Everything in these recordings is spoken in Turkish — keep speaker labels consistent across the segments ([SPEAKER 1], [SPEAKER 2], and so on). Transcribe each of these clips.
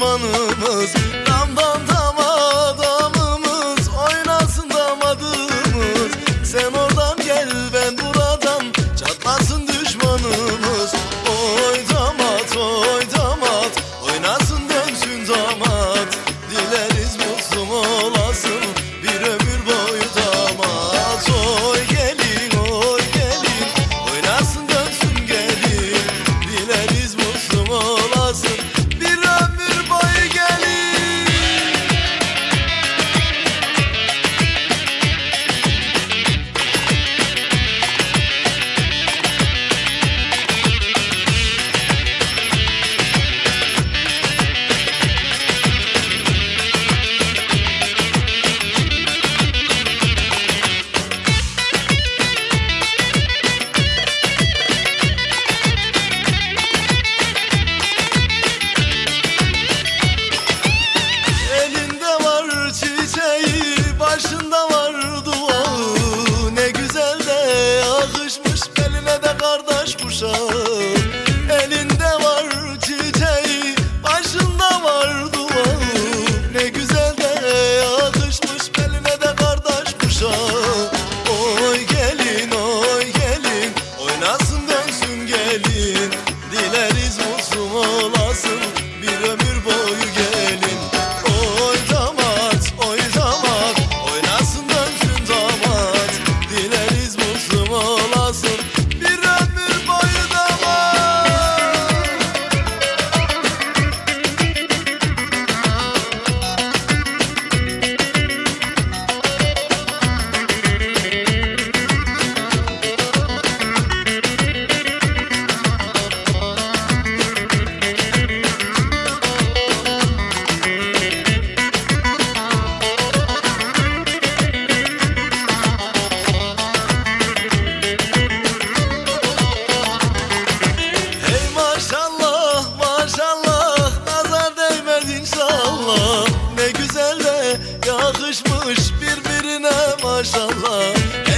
[SPEAKER 1] Düşmanımız yakışmış birbirine maşallah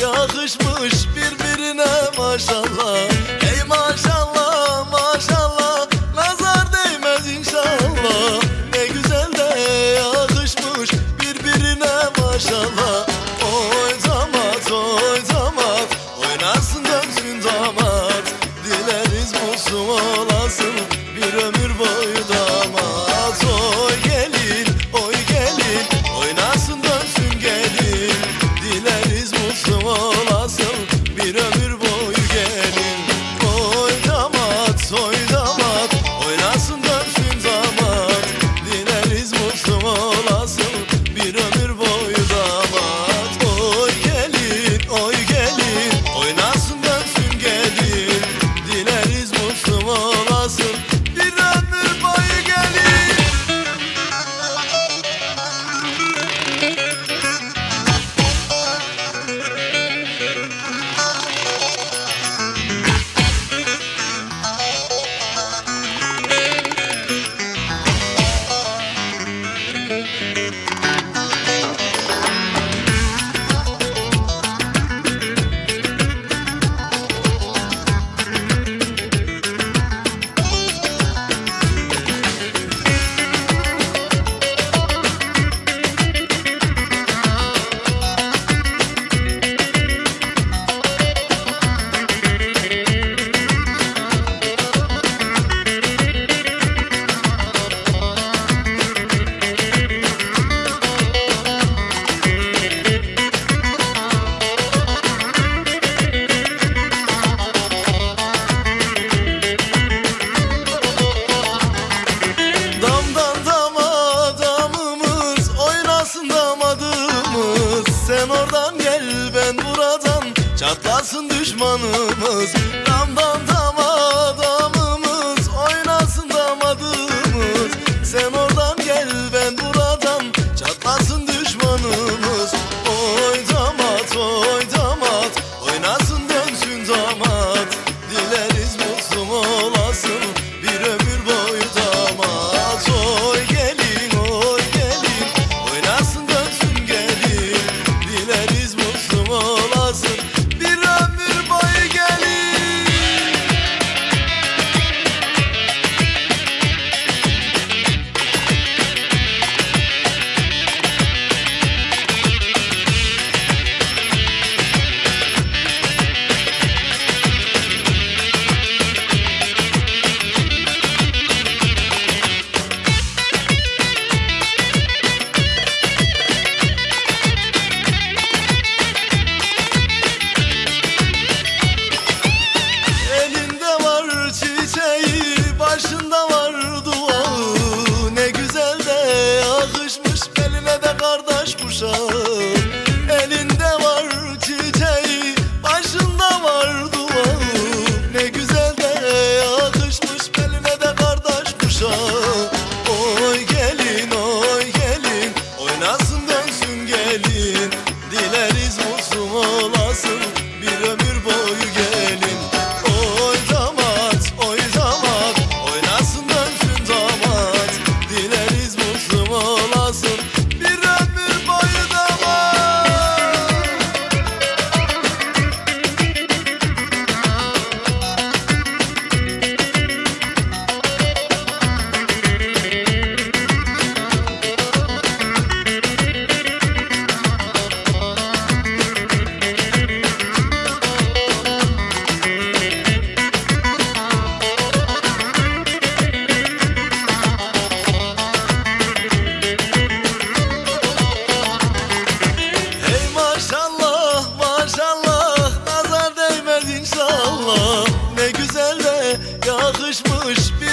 [SPEAKER 1] Yakışmış birbirine maşallah. Yakışmış birbirine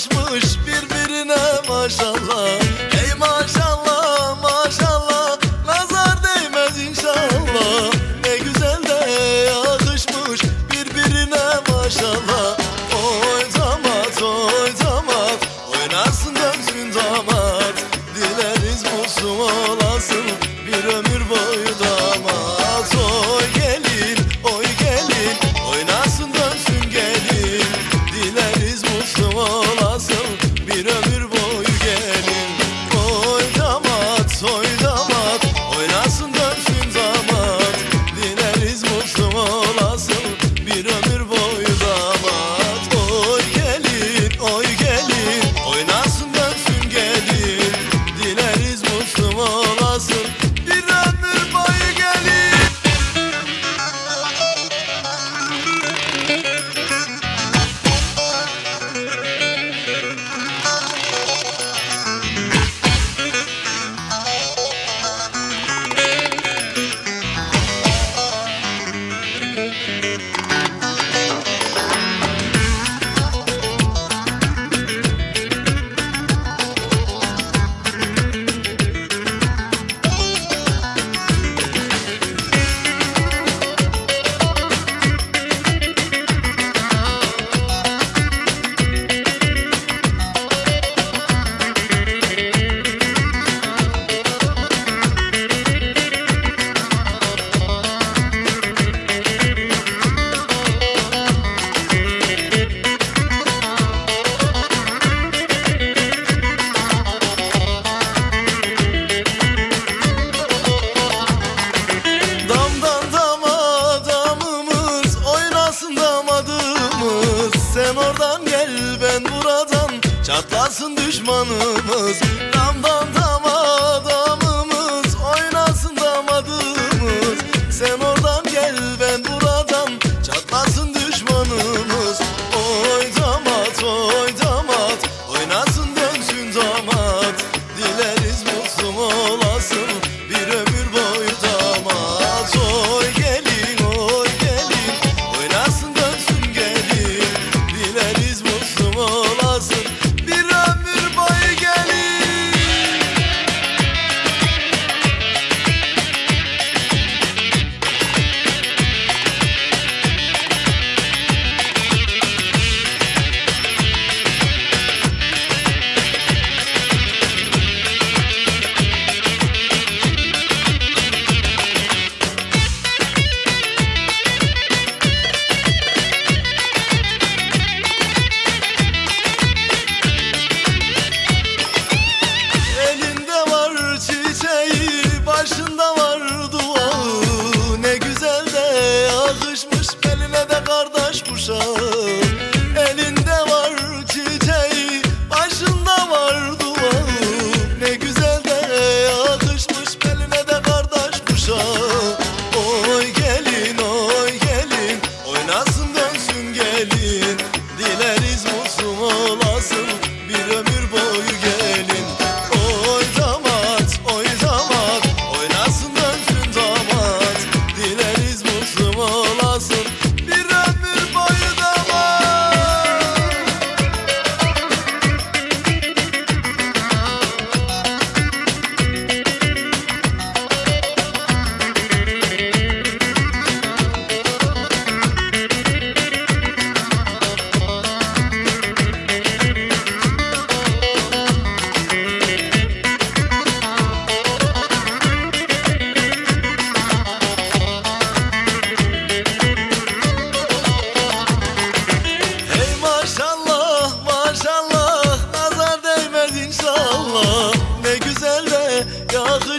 [SPEAKER 1] yakışmış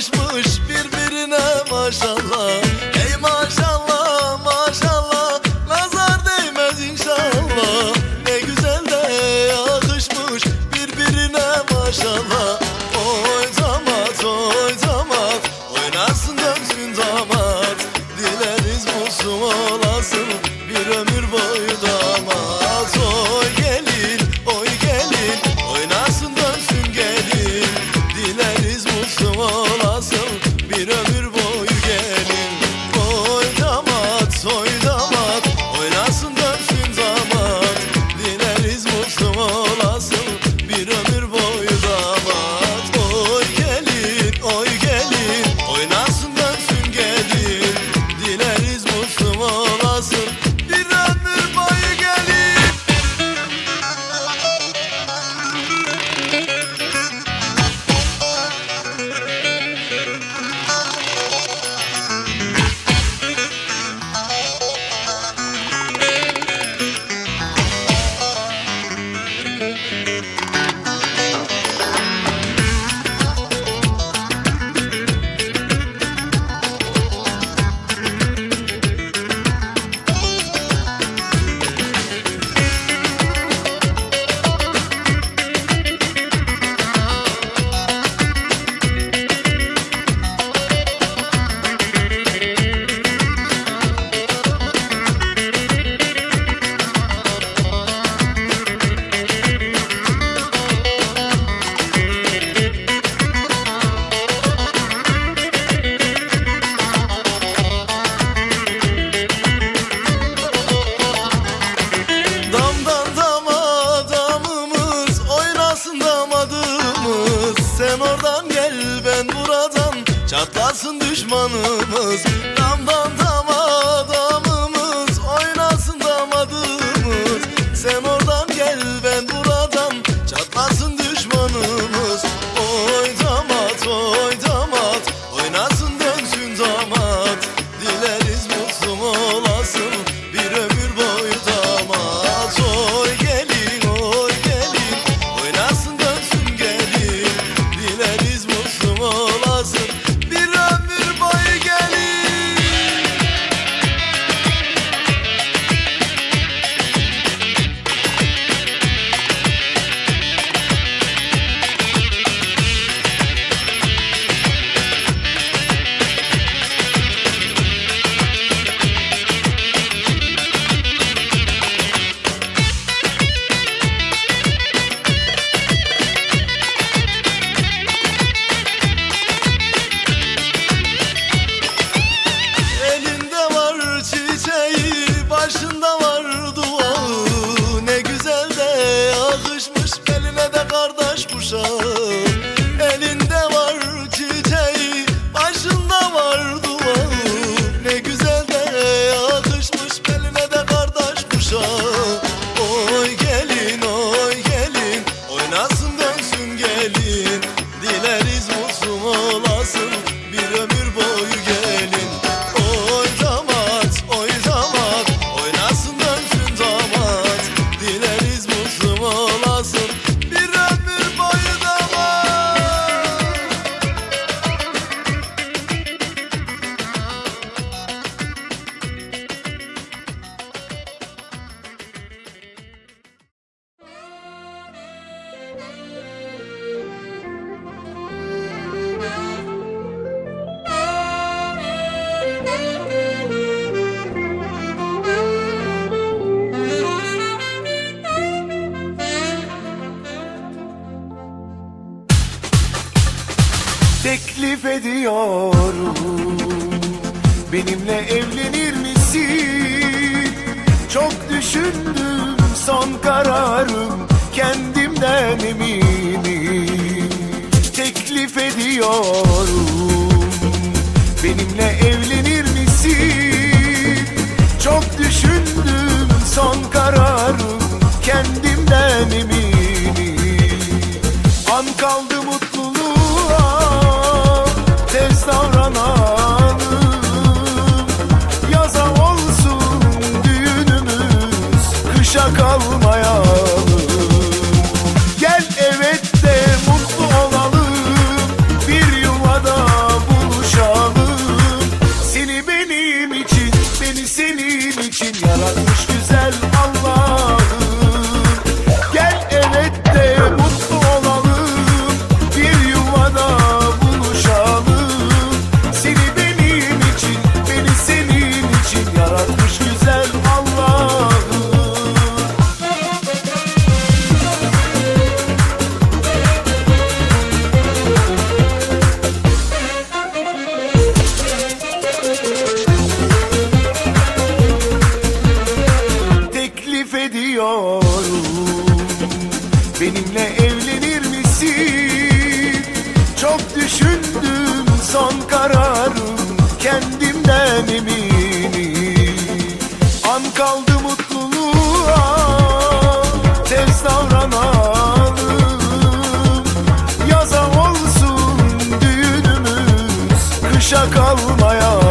[SPEAKER 1] push. Benimle evlenir misin? Çok düşündüm son kararım Kendimden eminim Teklif ediyorum Benimle evlenir misin? Çok düşündüm son kararım Kendimden eminim An kaldı mutluluğa Tez davranan düğünümüz kışa